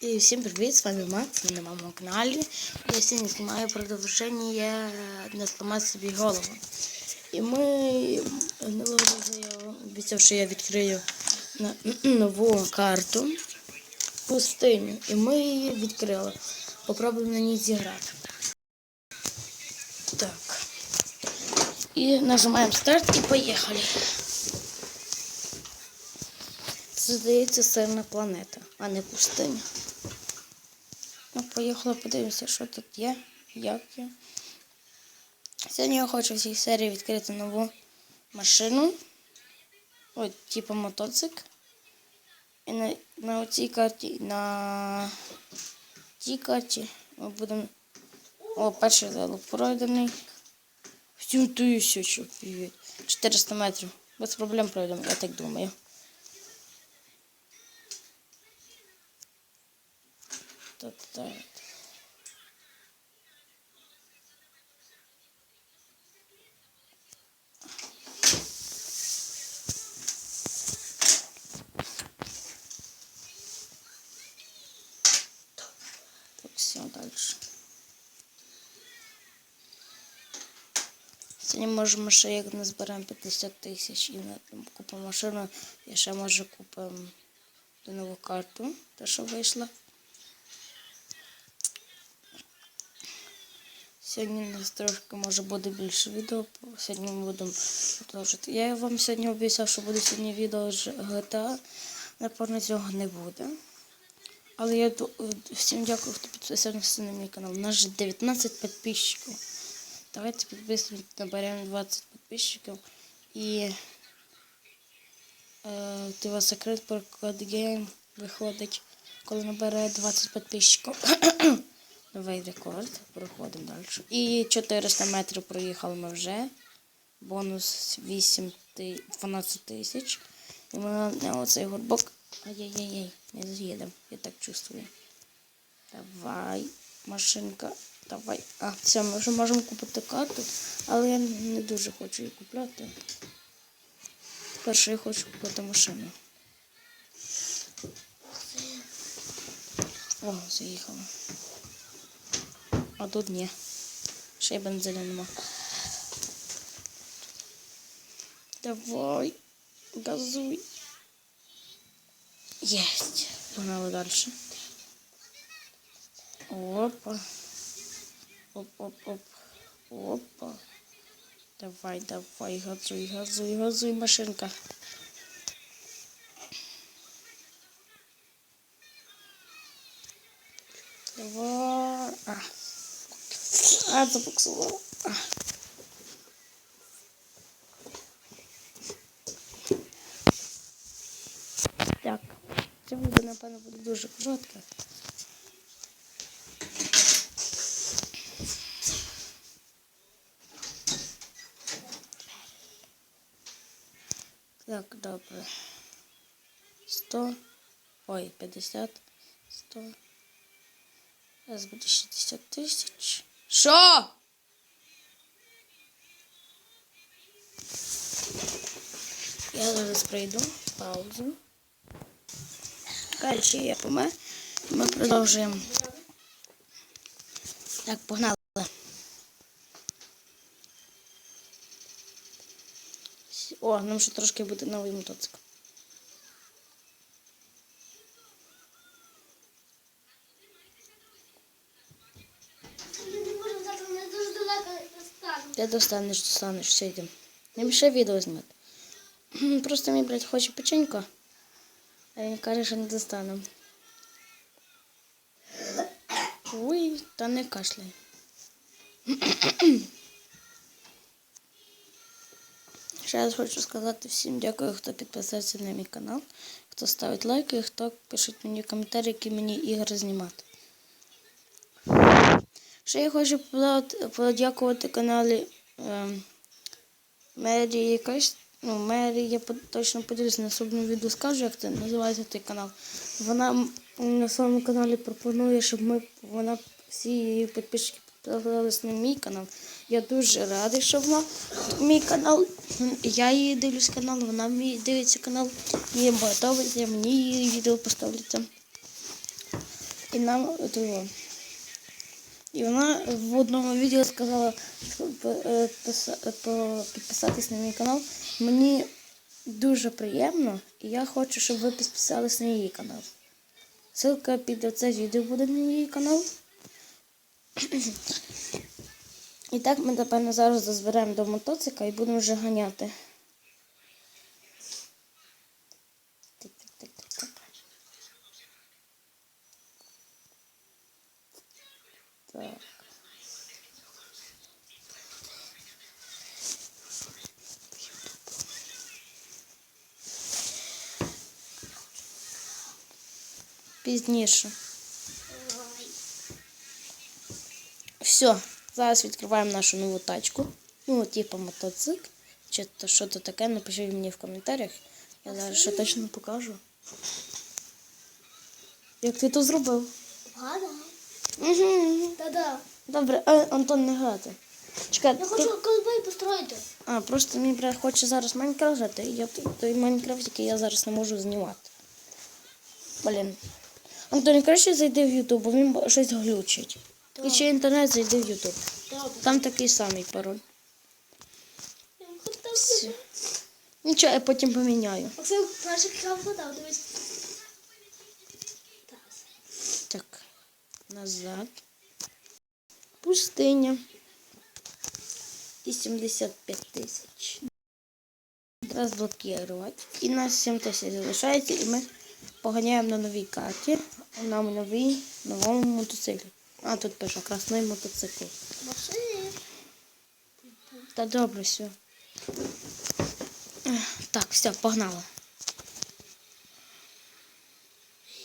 І всім привіт, з вами Макс, ми на моєму каналі. Я сьогодні знімаю продовження не зламати собі голову. І ми минулого разу я обіцяв, що я відкрию нову карту пустиню. І ми її відкрили. Попробуємо на ній зіграти. Так. І нажимаємо старт і поїхали. Це здається сирна планета, а не пустиня. Поїхали, подивимося, що тут є, як є. Сьогодні я хочу в цій серії відкрити нову машину. Ось, типу мотоцикл. І на, на цій карті, на цій карті ми будемо. О, перший залог пройдений. Всю тисячу, привіт. 400 метрів. Без проблем пройдемо, я так думаю. Так, так. Так, все, дальше. Сьогодні можемо ще як назберемо 50 тисяч і на- купимо машину. Я ще може купимо ту нову карту, та що вийшла. Сьогодні у нас трошки може буде більше відео. Сьогодні ми будемо продовжити. Я вам сьогодні обіцяв, що буде сьогодні відео з GTA. Напевно, цього не буде. Але я всім дякую, хто підписався на мій канал. У нас же 19 підписчиків. Давайте підписуйтесь, наберемо 20 підписчиків. І е, ти вас секрет про Code виходить, коли набере 20 підписчиків. Новий рекорд. Проходимо далі. І 400 метрів проїхали ми вже. Бонус 8 ти- 12 тисяч. І ми оцей горбок. Ай-яй-яй-яй, не заїдемо. Я так чувствую. Давай, машинка. Давай. А, все, ми вже можемо купити карту, але я не дуже хочу її купляти. Перше я хочу купити машину. О, заїхала. А тут ні. Ще й бензину нема. Давай. Газуй. Єсть. Погнали далі. Опа. Оп-оп-оп. Опа. Давай, давай, газуй, газуй, газуй, машинка. Давай. А. А, забуксувала. А. Так. Це буде, напевно, буде дуже коротко. Так, добре. 100. Ой, 50. 100. Зараз буде 60 тисяч. Що? Я зараз пройду паузу. Далі я помер. Ми продовжуємо. Так, погнали. О, нам ще трошки буде новий мотоцикл. Не можу взяти, мене дуже далеко розставити. Ти достанеш, достанеш, все йдемо. Не мішай відео знімати. Просто мій брат хоче печенько, а він каже, що не достану. Ой, та не кашляй. Ще раз хочу сказати всім дякую, хто підписався на мій канал, хто ставить лайки хто пише мені коментарі, які мені ігри знімати. Ще я хочу подякувати каналі ем, Мері якась. Ну, Мері, я точно поділюсь на наступному відео скажу, як це називається той канал. Вона на своєму каналі пропонує, щоб ми вона всі її підписчики підписалися на мій канал. Я дуже радий, що вона мій канал. Я її дивлюсь канал, вона мій дивиться канал. Їй подобається, мені її відео поставляться. І нам того. І вона в одному відео сказала е, е, підписатись на мій канал. Мені дуже приємно, і я хочу, щоб ви підписались на її канал. Ссылка під оце відео буде на її канал. І так ми, напевно, зараз дозберемо до мотоцика і будемо вже ганяти. Так. Пізніше. Все, зараз відкриваємо нашу нову тачку. Ну, типу мотоцикл. Чи то що то таке, напишіть мені в коментарях. Я зараз ще точно покажу. Як ти то зробив? Вгадав? Угу. Та-да. Добре, а, Антон не грати. Чекай, Я ти- хочу колбей построїти. А, просто мій брат хоче зараз Майнкрафт грати, і я той, Майнкрафт, який я зараз не можу знімати. Блін. Антон, краще зайди в Ютуб, бо він щось глючить. І ще інтернет зайди в Ютуб. Добре. Там такий самий пароль. Все. Нічого, я потім поміняю. Максим, перший крав вгадав, дивись. Назад. Пустиня. І 75 тисяч. Розблокувати. І нас 7 тисяч залишається, і ми поганяємо на новій карті. На новій, новому мотоциклі. А, тут пише красний мотоцикл. Максим. Та добре, все. Так, все, погнали.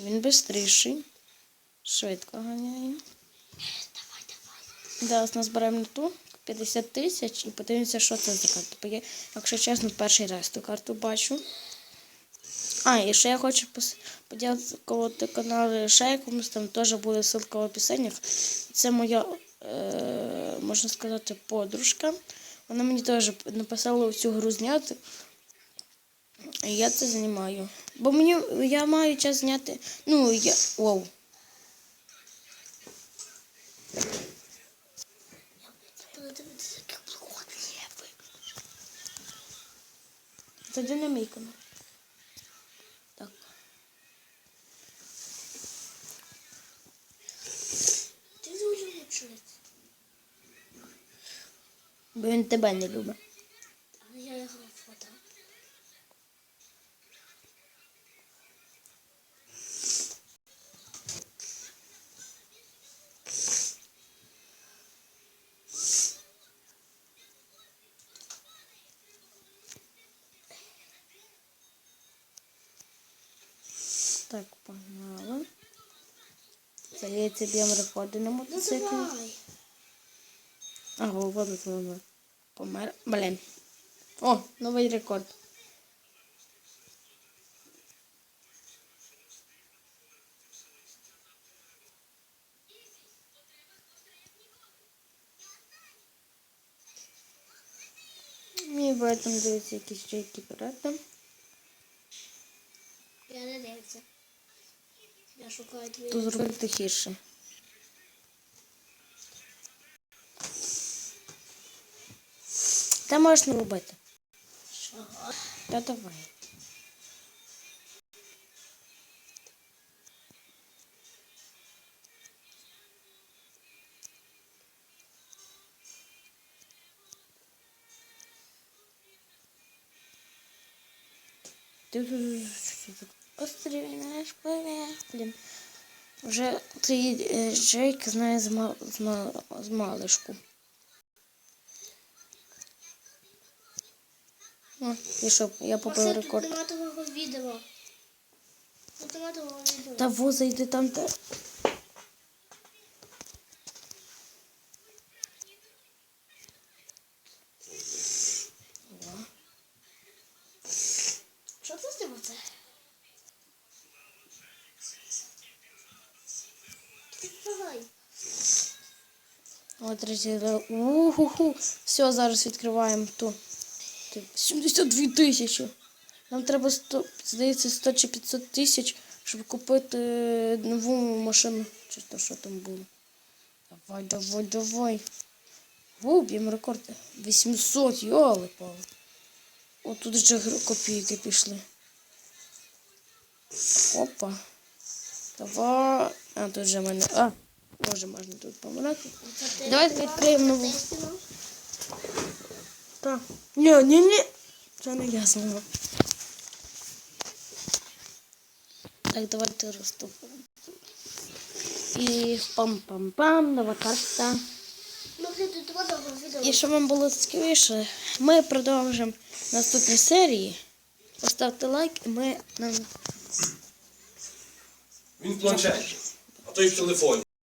Він швидший. Швидко ганяє. Давай, давай. Зараз назберемо на ту 50 тисяч і подивимося, що це за карта. Бо я, якщо чесно, перший раз ту карту бачу. А, і ще я хочу подякувати каналу ще якомусь, там теж буде ссылка в описаннях. Це моя, е, можна сказати, подружка. Вона мені теж написала цю гру зняти. І я це знімаю. Бо мені я маю час зняти. Ну, я. Вау. Мій канал. Так. Ти дуже вчити. Бо він тебе не любить. Але я його фото. Так, погнали. Здається, б'ємо рекорди на мотоциклі. А, голова вона помер. Блін. О, новий рекорд. Мій брат там дивиться якісь які пірати. Я не дивлюся. Я шукаю твої. То зробити тихіше. Та можеш не робити. Що? Та давай. Острів пливе. Блін. Вже цей Джейк знає з, мал, з, мал, з малишку. О, пішов, я побив рекорд. Та воза йди там те. Що це з тим оце? Давай. От, друзі, уху. Все, зараз відкриваємо ту. 72 тисячі. Нам треба 100, здається, 100 чи 500 тисяч, щоб купити нову машину. Чи то що там було. Давай, давай, давай. Воу, б'ємо рекорд. 800, йоли пали. О, тут вже копійки пішли. Опа. Давай. А, тут вже в мене. А, може можна тут помирати. Давайте відкриємо нову. Так. Ні, ні, ні. Це не я знову. Так, давайте розтопимо. І пам-пам-пам, нова карта. Ну. І щоб вам було цікавіше, ми продовжимо наступні серії. Поставте лайк і ми нам Він в планшеті, а той в телефоні.